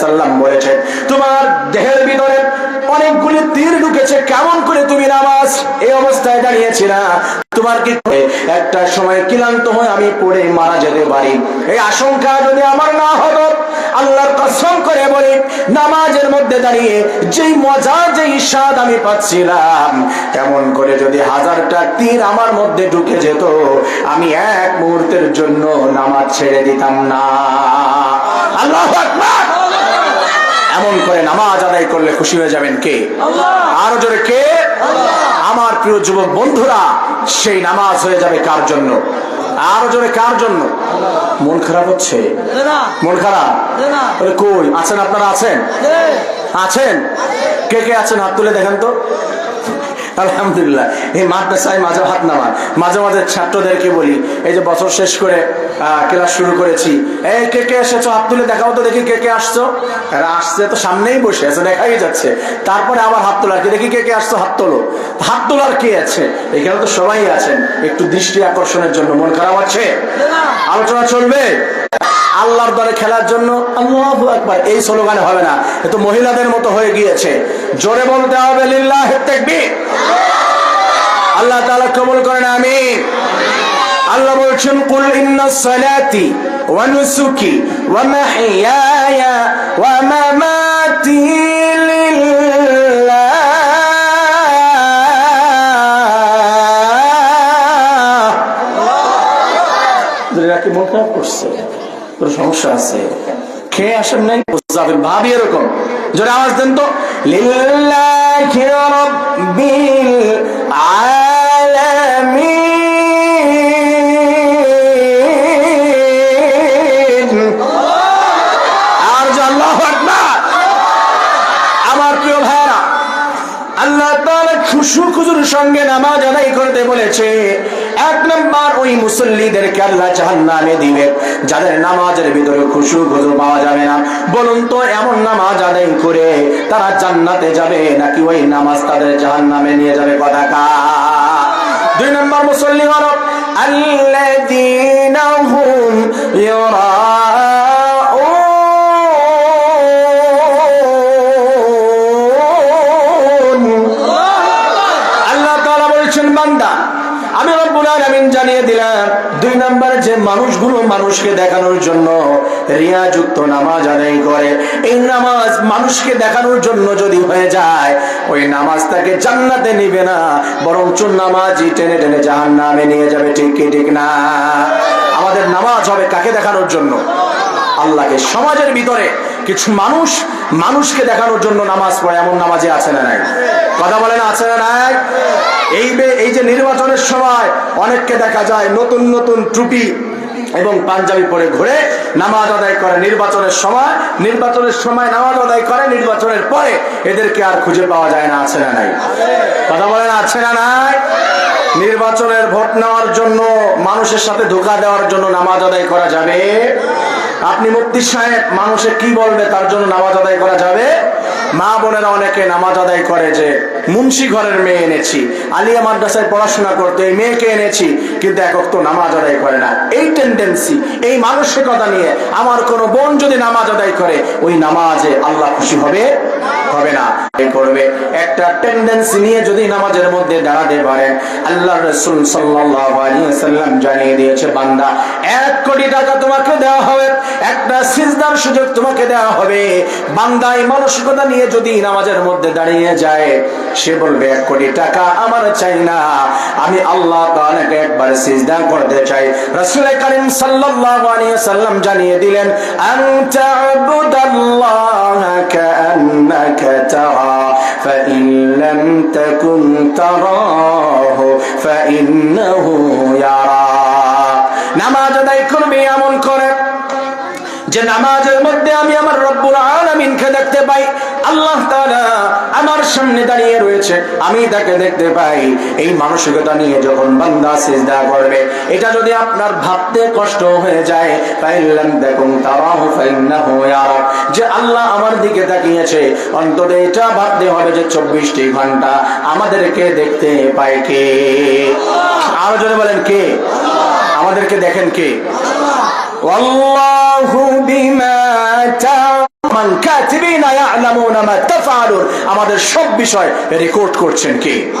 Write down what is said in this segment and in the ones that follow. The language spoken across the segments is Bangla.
সাল্লাম বলেছেন, তোমার দেহের ভিতরে অনেকগুলি তীর ঢুকেছে, কেমন করে তুমি নামাজ এই অবস্থায় দাঁড়িয়েছিল? তোমার কি একটা সময় ক্লান্ত হয়ে আমি পড়ে মারা যেতে পারি। এই আশঙ্কা যদি আমার না হতো, আল্লাহর কসম করে বলি, নামাজের মধ্যে দাঁড়িয়ে যেই মজা, যেই স্বাদ আমি পাচ্ছিলাম এমন করে যদি হাজারটা তীর আমার মধ্যে ঢুকে যেত, আমি এক মুহূর্তের জন্য নামাজ ছেড়ে দিতাম না। আল্লাহ এমন করে নামাজ আদায় করলে খুশি হয়ে যাবেন কে? আরও জোরে কে? আমার প্রিয় যুবক বন্ধুরা সেই নামাজ হয়ে যাবে কার জন্য? আরও জোরে কার জন্য? মন খারাপ হচ্ছে? মন খারাপ? কই? আছেন আপনারা? আছেন? আছেন? কে কে আছেন? হাত তুলে দেখেন তো। আলহামদুলিল্লাহ। এই মাদ্রাসায় মাঝে হাত মাঝে মাঝে ছাত্রদেরকে বলি এই যে বছর শেষ করে ক্লাস শুরু করেছি। এই কে কে এসেছ? হাত তুলে দেখাও তো দেখি কে কে আসছো। আসছে তো সামনেই বসে আছে দেখাই যাচ্ছে। তারপরে আবার হাত তোলা কি? দেখি কে কে আসছো হাত তোলো। হাত তোলার কে আছে? এখানে তো সবাই আছেন। একটু দৃষ্টি আকর্ষণের জন্য মন খারাপ আছে? আলোচনা চলবে? আল্লাহর দলে খেলার জন্য আল্লাহু আকবার এই স্লোগানে হবে না। এ তো মহিলাদের মতো হয়ে গিয়েছে। জোরে বলতে হবে লিল্লাহ তাকবীর। আল্লাহ তাআলা কবুল করেন আমি আল্লাহ বলছেন, কুল ইন্না সালাতি ওয়া নুসুকি ওয়া মাহইয়ায়া ওয়া মামাতি সমস্যা আছে। খেয়ে আসেন নাই? যাবেন। ভাবি এরকম। জোরে আওয়াজ দেন তো। আর আল্লাহু খুজুর সঙ্গে নামাজ আদায় করতে বলেছে। এক নম্বর ওই মুসল্লিদেরকে আল্লাহ জাহান্নামে দিবে, যাদের নামাজের ভিতরে খুশু খুশু পাওয়া যাবে না। বলুন তো, এমন নামাজ আদায় করে তারা জান্নাতে যাবে নাকি ওই নামাজ তাদের জাহান্নামে নিয়ে যাবে কথা দুই নম্বর মুসল্লি হল, আল্লাযীনা যে মানুষগুলো মানুষকে দেখানোর জন্য রিয়াযুক্ত নামাজ আদায় করে, এই নামাজ মানুষকে দেখানোর জন্য যদি হয়ে যায়, ওই নামাজ তাকে জান্নাতে নিবে না বরং চুন নামাজই টেনে টেনে জাহান্নামে নিয়ে যাবে। ঠিক কি, ঠিক না? আমাদের নামাজ হবে কাকে দেখানোর জন্য? আল্লাহকে। সমাজের ভিতরে কিছু মানুষ মানুষকে দেখানোর জন্য নামাজ পড়ে, এমন নামাজে আছে না নাই? কথা বলেন আছে না নাই? এই এই যে নির্বাচনের সময় অনেককে দেখা যায় নতুন নতুন ত্রুটি এবং পাঞ্জাবি পরে ঘুরে নামাজ আদায় করে নির্বাচনের সময় নির্বাচনের সময় নামাজ আদায় করে, নির্বাচনের পরে এদেরকে আর খুঁজে পাওয়া যায় না, আছে না নাই? কথা বলেন, আছে না নাই? নির্বাচনের ভোট নেওয়ার জন্য, মানুষের সাথে ধোকা দেওয়ার জন্য নামাজ আদায় করা যাবে? আপনি মুক্তি সাহেব, মানুষে কি বলবে তার জন্য নামাজ আদায় করা যাবে? মা বোনেরা অনেকে নামাজ আদায় করে যে, মুন্সি ঘরের মেয়ে এনেছি, আলিয়া মাদ্রাসায় পড়াশোনা করতে, এই মেয়েকে এনেছি, কিন্তু একক তো নামাজ আদায় করে না। এই টেন্ডেন্সি এই মানসিকতা নিয়ে আমার কোনো বোন যদি নামাজ আদায় করে, ওই নামাজে আল্লাহ খুশি হবে? হবে না। করবে। একটা টেন্ডেন্সি নিয়ে যদি নামাজের মধ্যে দাঁড়াতে পারেন আল্লাহ রসুল ওয়াসাল্লাম জানিয়ে দিয়েছে, বান্দা, এক কোটি টাকা তোমাকে দেওয়া হবে, একটা সিজদার সুযোগ তোমাকে দেওয়া হবে। বান্দা এই মানসিকতা নিয়ে যদি নামাজের মধ্যে দাঁড়িয়ে যায় সে বলবে এক কোটি টাকা আমার চাই না আমি আল্লাহ তাআলাকে একবার সিজদা করতে চাই রাসূল করিম সাল্লাল্লাহু আলাইহি ওয়াসাল্লাম জানিয়ে দিলেন আনতা আবুদাল্লাহ কাআন্নাকা তারা فإن لم تكن تراه فإنه يراك নামাজ আদায় করবে এমন করে যে নামাজের মধ্যে আমি আমার রব্বুল আলামিনকে দেখতে পাই, আল্লাহ তাআলা আমার সামনে দাঁড়িয়ে রয়েছে, আমি তাকে দেখতে পাই। এই মানসিকতা নিয়ে যখন বান্দা সিজদা করবে, এটা যদি আপনার ভাবতে কষ্ট হয়ে যায়, ফাইল্লাম দেখুন তারাহু, ফাইন্নাহু ইয়ারাক যে আল্লাহ আমার দিকে তাকিয়েছে অন্তত এটা ভাবতে হবে যে চব্বিশটি ঘণ্টা আমাদেরকে দেখতে পায় কে? আরও যদি বলেন কে? আমাদেরকে দেখেন কে? আমাদের সব বিষয় রেকর্ড করছেন কে?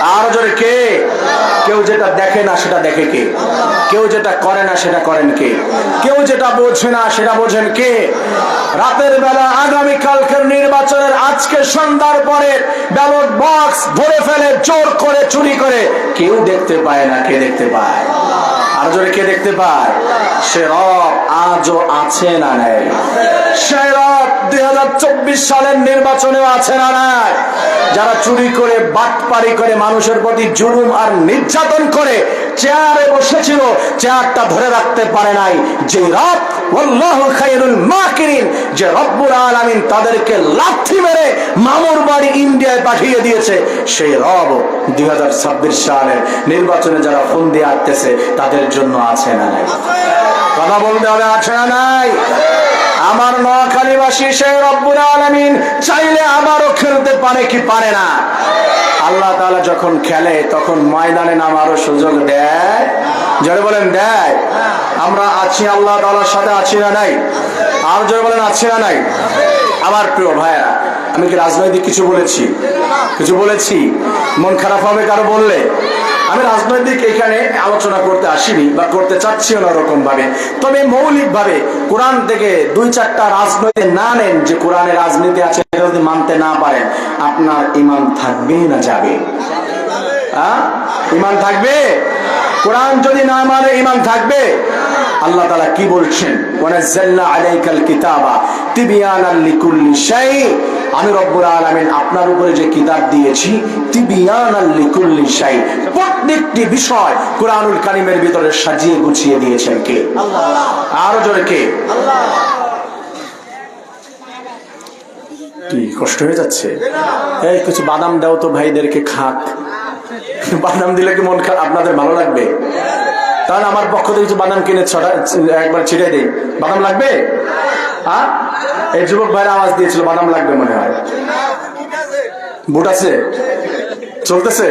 আর জোরে কে? কেউ যেটা দেখে না সেটা দেখে কে? কেউ যেটা করে না সেটা করেন কে? কেউ যেটা বোঝে না সেটা বোঝেন কে? রাতের বেলা আগামী কালকের নির্বাচনের আজকে সন্ধ্যার পরে ব্যালট বক্স ভরে ফেলে, জোর করে, চুরি করে কেউ দেখতে পায় না, কে দেখতে পায়? আর জোরে কে দেখতে পায়? সে রব আজও আছে না নাই? সে রব দুই হাজার চব্বিশ সালের নির্বাচনেও আছে না নাই? যারা চুরি করে, বাটপারি করে মানুষের প্রতি জুলুম আর নির্যাতন করে চেয়ারে বসেছিল, চেয়ারটা ধরে রাখতে পারে নাই। যে মাকিরিন, যে তাদেরকে মেরে বাড়ি ইন্ডিয়ায় পাঠিয়ে দিয়েছে, সেই রব দুই নির্বাচনে যারা দিয়ে তাদের জন্য আছে না নাই? কথা বলতে হবে, আছে না নাই? আমার নোয়াখালীবাসী সে রব্বুল আলামিন চাইলে আবারও খেলতে পারে কি পারে না? আল্লাহ তালা যখন খেলে, তখন ময়দানে নামারও সুযোগ দেয়। জোরে বলেন, দেয়। আমরা আছি আল্লাহ তাআলার সাথে, আছি না নাই? আর জোরে বলেন, আছি না নাই? আমার প্রিয় ভাইয়া আমি কি রাজনৈতিক কিছু বলেছি? কিছু বলেছি? মন খারাপ হবে কারও বললে? আমি রাজনৈতিক এখানে আলোচনা করতে আসিনি বা করতে চাচ্ছি না ওরকম ভাবে তবে মৌলিক ভাবে কোরআন থেকে দুই চারটা রাজনৈতিক না নেন যে কোরআনে রাজনীতি আছে এটা যদি মানতে না পারেন, আপনার ইমান থাকবেই না যাবে হ্যাঁ? ইমান থাকবে? কোরআন যদি না মানে ইমান থাকবে? আল্লাহ তাআলা কি বলছেন? আমি আলামিন আপনার উপরে যে কিতাব দিয়েছি প্রত্যেকটি বিষয় কোরআনুল কারিমের ভিতরে সাজিয়ে গুছিয়ে দিয়েছেন কে? আরও জোরে কে? কি কষ্ট হয়ে যাচ্ছে? এই, কিছু বাদাম দাও তো ভাইদেরকে খাক। বাদাম দিলে কি মন আপনাদের ভালো লাগবে? তাহলে আমার পক্ষ থেকে কিছু বাদাম কিনে একবার ছিটে দিই। বাদাম লাগবে? হ্যাঁ এই যুবক ভাইরা আওয়াজ দিয়েছিল, বাদাম লাগবে মনে হয়। বুট আছে? চলতেছে?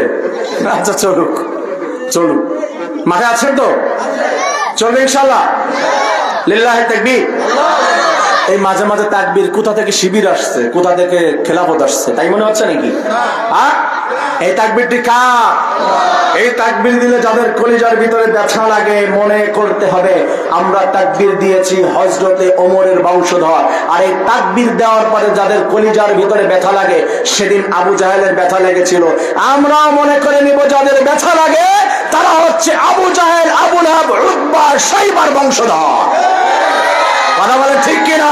আচ্ছা চলুক। চলুক। মাঠে আছেন তো? চলবে ইনশাল্লাহ লিল্লাহ তাকবীর। এই মাঝে মাঝে তাকবির কোথা থেকে শিবির আসছে? কোথা থেকে খেলাফত আসছে? তাই মনে হচ্ছে নাকি? হ্যাঁ এই তাকবীরটি কার? এই তাকবীর দিলে যাদের কলিজার ভিতরে ব্যথা লাগে, মনে করতে হবে, আমরা তাকবীর দিয়েছি হজরতে ওমরের বংশধর। আর এই তাকবীর দেওয়ার পরে যাদের কলিজার ভিতরে ব্যথা লাগে, সেদিন আবু জাহেলের ব্যথা লেগেছিল। আমরা মনে করে নিব, যাদের ব্যথা লাগে, তারা হচ্ছে আবু জাহেল, আবু লাহাব, উতবা, সাইবার বংশধর। কথা বলে ঠিক কিনা?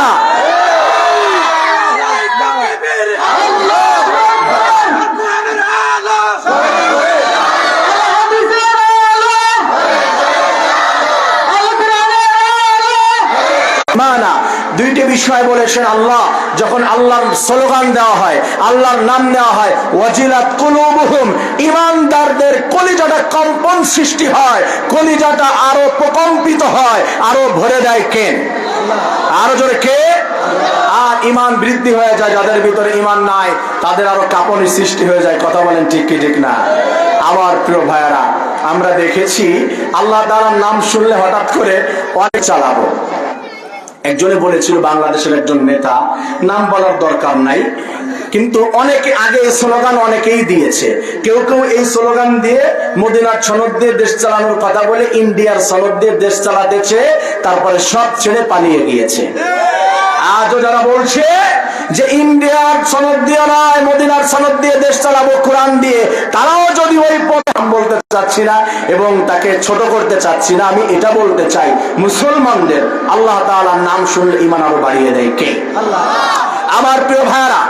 মানা। দুইটি বিষয় বলেছেন আল্লাহ, যখন আল্লাহর স্লোগান দেওয়া হয়, আল্লাহর নাম নেওয়া হয়, ওয়াজিলাত কুলুবুহুম, ইমানদারদের কলিজাটা কম্পন সৃষ্টি হয়, কলিজাটা আরও প্রকম্পিত হয়, আরও ভরে দেয় কেন আরও জোরে কে? আর ইমান বৃদ্ধি হয়ে যায়, যাদের ভিতরে ইমান নাই, তাদের আরও কাঁপনি সৃষ্টি হয়ে যায়, কথা বলেন ঠিক কি, ঠিক না? আমার প্রিয় ভাইয়ারা, আমরা দেখেছি আল্লাহ তাআলার নাম শুনলে হঠাৎ করে অনেক চালাবো। একজনে বলেছিল বাংলাদেশের একজন নেতা, নাম বলার দরকার নাই। কিন্তু অনেকে আগে এই স্লোগান অনেকেই দিয়েছে। কেউ কেউ এই স্লোগান দিয়ে মদিনার সনদ দিয়ে দেশ চালানোর কথা বলে ইন্ডিয়ার সনদ দিয়ে দেশ চালাতেছে তারপরে সব ছেড়ে পালিয়ে গিয়েছে। আজও যারা বলছে যে ইন্ডিয়ার সনদ দিয়ে নয় মদিনার সনদ দিয়ে দেশ চালাবো কোরআন দিয়ে তারাও যদি ওই পথে বলতে চাচ্ছি না এবং তাকে ছোট করতে চাচ্ছি না আমি এটা বলতে চাই মুসলমানদের আল্লাহ তালার নাম শুনলে ইমান আরও বাড়িয়ে দেয় কে? আমার প্রিয় ভাইয়ারা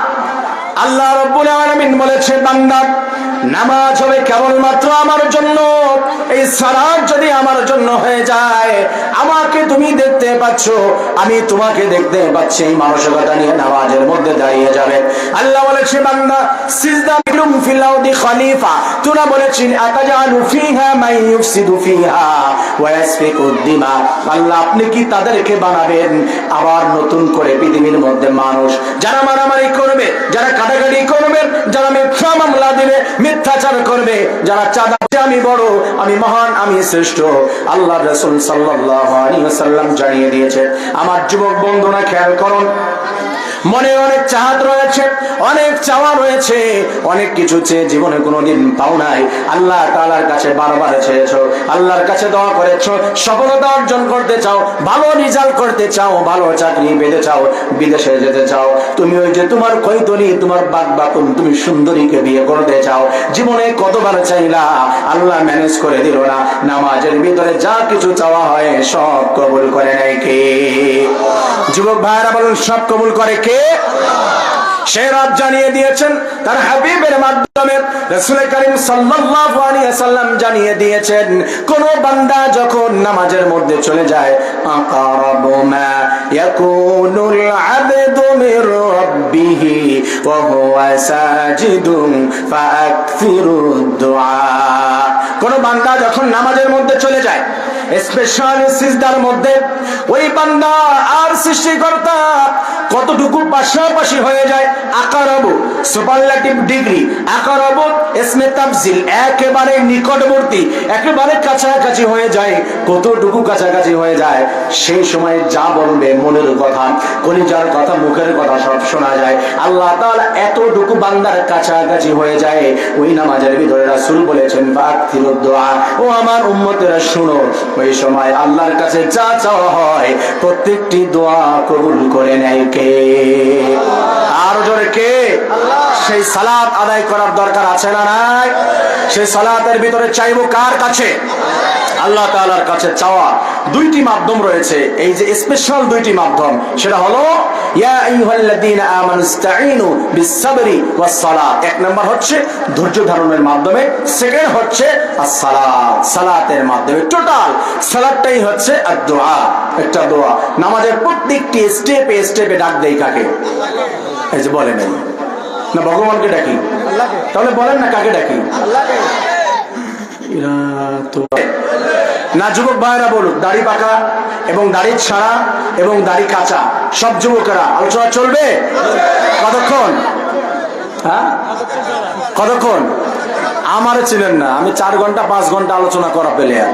আল্লাহ রব্বুল আলমিন বলেছে বান্দা নামাজ হবে কেবলমাত্র আমার জন্য। এই সালাত যদি আমার জন্য হয়ে যায়, আমাকে তুমি দেখতে পাচ্ছ, আমি তোমাকে দেখতে পাচ্ছি। এই মানসিকতা নিয়ে নামাজের মধ্যে দাঁড়িয়ে যাবে। আল্লাহ বলেছে বান্দা, সিজদা বিলুম ফিল আরদি খলিফা। তোরা বলেছেন, আতাজালু ফিহা মান ইউফসিদু ফিহা ওয়া ইয়াসফিকু দিমা। আল্লাহ, আপনি কি তাদেরকে বানাবেন? আবার নতুন করে পৃথিবীর মধ্যে মানুষ, যারা মারামারি করবে, যারা কাটাকাটি করবে, যারা মিথ্যা মামলা দিবে মিথ্যাচার করবে, যারা চাঁদা আমি বড়, আমি মহান, আমি শ্রেষ্ঠ। আল্লাহ রসুল সাল্লাহ জানিয়ে দিয়েছে, আমার যুবক বন্ধুরা, খেয়াল করুন মনে অনেক চাহাত রয়েছে, অনেক চাওয়া রয়েছে, অনেক কিছু চেয়ে জীবনে কোনোদিন পাও নাই। আল্লাহ তাআলার কাছে বারবার চেয়েছো, আল্লাহর কাছে দোয়া করেছ, সফলতা অর্জন করতে চাও, ভালো রেজাল্ট করতে চাও, ভালো চাকরি পেতে চাও, বিদেশে যেতে চাও। তুমি ওই যে তোমার কৈতনি তোমার বাদ বাতুন তুমি সুন্দরীকে বিয়ে করতে চাও। জীবনে কতবার চাইলা, আল্লাহ ম্যানেজ করে দিল না। নামাজের ভিতরে যা কিছু চাওয়া হয়, সব কবুল করে নেয় কে? যুবক ভাইরা বলুন, সব কবুল করে কে? সে রব জানিয়ে দিয়েছেন, তার হাবিবের মাধ্যমে রাসূল করিম সাল্লাম জানিয়ে দিয়েছেন, কোন বান্দা যখন নামাজের মধ্যে চলে যায় কোন বান্দা যখন নামাজের মধ্যে চলে যায়, স্পেশাল সিজদার মধ্যে, ওই বান্দা আর সৃষ্টিকর্তা কতটুকু পাশাপাশি হয়ে যায়? আকারবু সুপারলেটিভ ডিগ্রি আকারবু ইসমে তাফজিল একেবারে নিকটবর্তী, একেবারে কাছাকাছি হয়ে যায়। কতটুকু কাছাকাছি হয়ে যায়? সেই সময় যা বলবে মনের কথা, কলিজার কথা, মুখের কথা সব শোনা যায়। আল্লাহ তাআলা এতটুকু বান্দার কাছাকাছি হয়ে যায়। ওই নামাজের ভিতরে রাসূল বলেছেন বাক্তিরুদ দোয়া। ও আমার উম্মতেরা, শুনো, ওই সময় আল্লাহর কাছে যা চাওয়া হয়, প্রত্যেকটি দোয়া কবুল করে নেয় আর জোরে কে? সেই সালাত আদায় করার দরকার আছে না নাই? সেই সালাতের ভিতরে চাইব কার কাছে? আল্লাহ তাআলার কাছে চাওয়া দুইটি মাধ্যম রয়েছে। এই যে স্পেশাল দুইটি মাধ্যম সেটা হলো এক নাম্বার হচ্ছে ধৈর্য ধারণের মাধ্যমে। সেকেন্ড হচ্ছে আস-সালাত। সালাতের মাধ্যমে। টোটাল সালাতটাই হচ্ছে আর-দোয়া একটা দোয়া। নামাজের প্রত্যেকটি স্টেপে স্টেপে ডাক দেই কাকে? এই যে বলেন এই। না ভগবানকে ডাকি। তাহলে বলেন না কাকে ডাকি? না, যুবক ভাইরা বলুক, দাড়ি পাকা এবং দাড়ি ছাড়া এবং দাড়ি কাঁচা। সব যুবকেরা, আলোচনা চলবে? কতক্ষণ? হ্যাঁ? কতক্ষণ? আমার ছিলেন না, আমি চার ঘণ্টা, পাঁচ ঘণ্টা আলোচনা করা পেলে আর